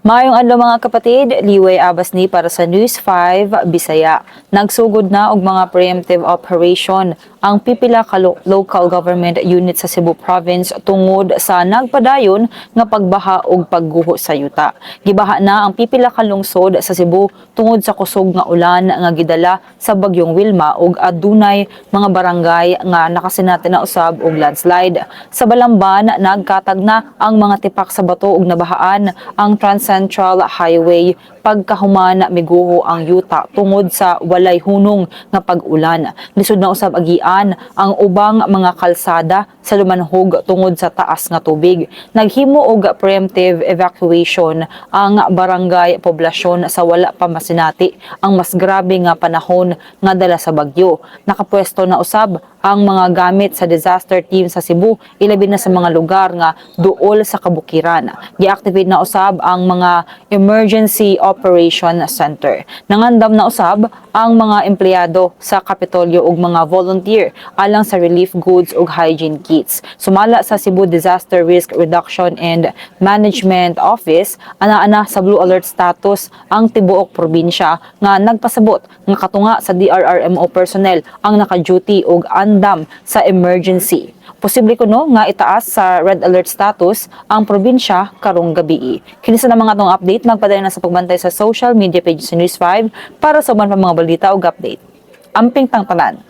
Mayong adlaw mga kapatid, Liway Abas ni para sa News 5 Bisaya. Nagsugod na og mga preemptive operation ang pipila ka lo- local government unit sa Cebu province tungod sa nagpadayon nga pagbaha ug pagguho sa yuta. Gibaha na ang pipila ka lungsod sa Cebu tungod sa kusog nga ulan nga gidala sa bagyong Wilma ug adunay mga barangay nga nakasinati na usab og landslide. Sa Balamban, nagkatag na ang mga tipak sa bato ug nabahaan ang Trans Central Highway pagkahuman miguho ang yuta tungod sa walay hunong nga pag-ulan. Lisod na usab agian ang ubang mga kalsada sa lumanhog tungod sa taas nga tubig. Naghimo og preemptive evacuation ang barangay poblasyon sa wala pa masinati ang mas grabe nga panahon nga dala sa bagyo. Nakapwesto na usab ang mga gamit sa disaster team sa Cebu ilabi na sa mga lugar nga duol sa kabukiran. Gi-activate na usab ang mga emergency operation center. Nangandam na usab ang mga empleyado sa Kapitolyo ug mga volunteer alang sa relief goods ug hygiene kits. Sumala sa Cebu Disaster Risk Reduction and Management Office ana-ana sa blue alert status ang tibuok probinsya nga nagpasabot nga katunga sa DRRMO personnel ang naka-duty ug andam sa emergency. Posible kuno nga itaas sa red alert status ang probinsya karong gabi. Kinisa na mga tong update magpadayong na sa pagbantay sa social media page sa News 5 para sa uban pa mga balita ug update. Amping tang tanan.